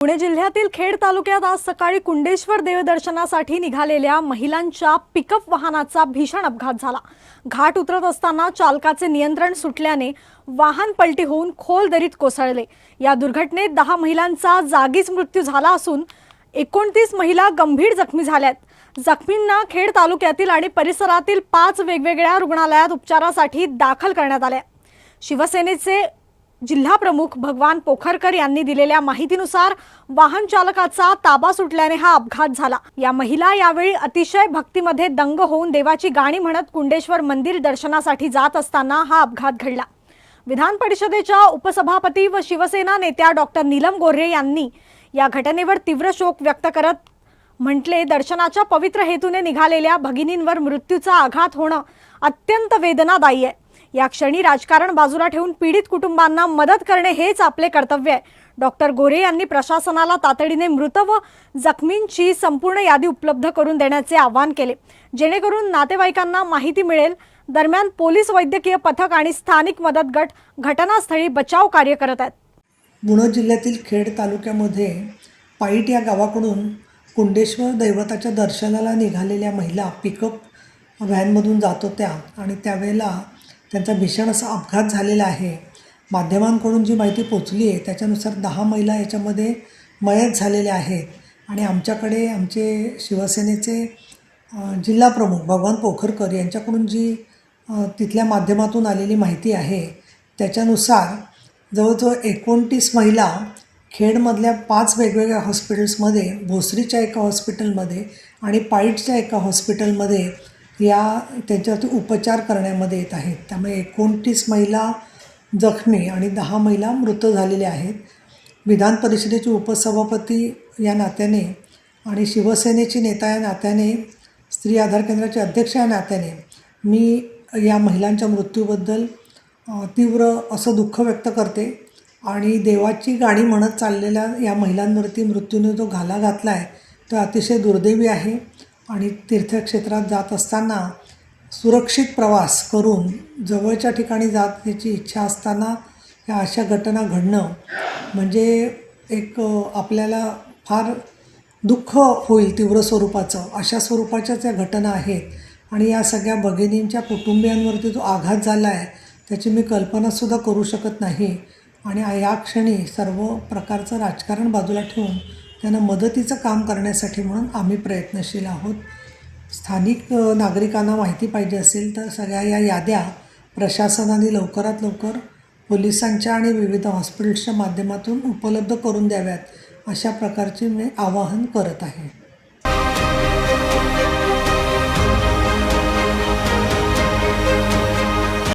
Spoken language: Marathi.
पुणे जिल्ह्यातील खेड तालुक्यात आज सकाळी कुंडेश्वर देवदर्शनासाठी निघालेल्या महिलांच्या पिकअप वाहनाचा भीषण अपघात झाला. घाट उतरत असताना चालकाचे नियंत्रण सुटल्याने वाहन पलटी होऊन खोल दरीत कोसळले. या दुर्घटनेत दहा महिलांचा जागीच मृत्यू झाला असून एकोणतीस महिला गंभीर जखमी झाल्यात. जखमींना खेड तालुक्यातील आणि परिसरातील पाच वेगवेगळ्या रुग्णालयात उपचारासाठी दाखल करण्यात आल्या शिवसेनेचे जिल्हा प्रमुख भगवान पोखरकर यांनी दिलेल्या माहितीनुसार वाहन चालकाचा ताबा सुटल्याने हा अपघात झाला. या महिला यावेळी अतिशय भक्तीमध्ये दंग होऊन देवाची गाणी म्हणत कुंडेश्वर मंदिर दर्शनासाठी जात असताना हा अपघात घडला. विधान परिषदेच्या उपसभापती व शिवसेना नेत्या डॉक्टर नीलम गोऱ्हे यांनी या घटनेवर तीव्र शोक व्यक्त करत म्हटले दर्शनाच्या पवित्र हेतूने निघालेल्या भगिनींवर मृत्यूचा आघात होणं अत्यंत वेदनादायी आहे. या क्षणी राजकारण बाजूला ठेवून पीडित कुटुंबांना मदत करणे हेच आपले कर्तव्य आहे. डॉक्टर गोरे यांनी प्रशासनाला तातडीने मृत व जखमींची संपूर्ण यादी उपलब्ध करून देण्याचे आवाहन केले. जेणेकरून नातेवाईकांना माहिती मिळेल दरम्यान पोलीस वैद्यकीय पथक आणि स्थानिक मदत गट घटनास्थळी बचाव कार्य करत आहेत. पुणे जिल्ह्यातील खेड तालुक्यामध्ये पाईट या गावाकडून कुंडेश्वर दैवताच्या दर्शनाला निघालेल्या महिला पिकअप व्हॅनमधून जात होत्या आणि त्यावेळेला त्यांचा भीषण असा अपघात झालेला आहे. माध्यमांकडून जी माहिती पोचली आहे त्याच्यानुसार दहा महिला याच्यामध्ये मयत झालेल्या आहेत. आणि आमच्याकडे आमचे शिवसेनेचे जिल्हाप्रमुख जिल्हा प्रमुख भगवान पोखरकर यांच्याकडून जी तिथल्या माध्यमातून आलेली माहिती आहे त्याच्यानुसार जवळजवळ एकोणतीस महिला खेडमधल्या पाच वेगवेगळ्या हॉस्पिटल्समध्ये भोसरीच्या एका हॉस्पिटलमध्ये आणि पाईटच्या एका हॉस्पिटलमध्ये या त्यांच्यावरती उपचार करण्यामध्ये येत आहेत. त्यामुळे एकोणतीस महिला जखमी आणि दहा महिला मृत झालेल्या आहेत. विधान परिषदेचे उपसभापती या नात्याने आणि शिवसेनेची नेता या नात्याने स्त्री आधार केंद्राचे अध्यक्ष या नात्याने मी या महिलांच्या मृत्यूबद्दल तीव्र असं दुःख व्यक्त करते आणि देवाची गाणी म्हणत चाललेल्या या महिलांवरती मृत्यूने जो घाला घातला आहे तो अतिशय दुर्दैवी आहे. आणि तीर्थक्षेत्रात जात असताना सुरक्षित प्रवास करून जवळच्या ठिकाणी जाण्याची इच्छा असताना ह्या अशा घटना घडणं म्हणजे एक आपल्याला फार दुःख होईल तीव्र स्वरूपाचं. अशा स्वरूपाच्याच या घटना आहेत. आणि या सगळ्या भगिनींच्या कुटुंबियांवरती जो आघात झाला आहे त्याची मी कल्पनासुद्धा करू शकत नाही. आणि या क्षणी सर्व प्रकारचं राजकारण बाजूला ठेवून त्यांना मदतीचं काम करण्यासाठी म्हणून आम्ही प्रयत्नशील आहोत. स्थानिक नागरिकांना माहिती पाहिजे असेल तर सगळ्या या याद्या प्रशासनाने लवकरात लवकर पोलिसांच्या आणि विविध हॉस्पिटल्सच्या माध्यमातून उपलब्ध करून द्याव्यात अशा प्रकारची मी आवाहन करत आहे.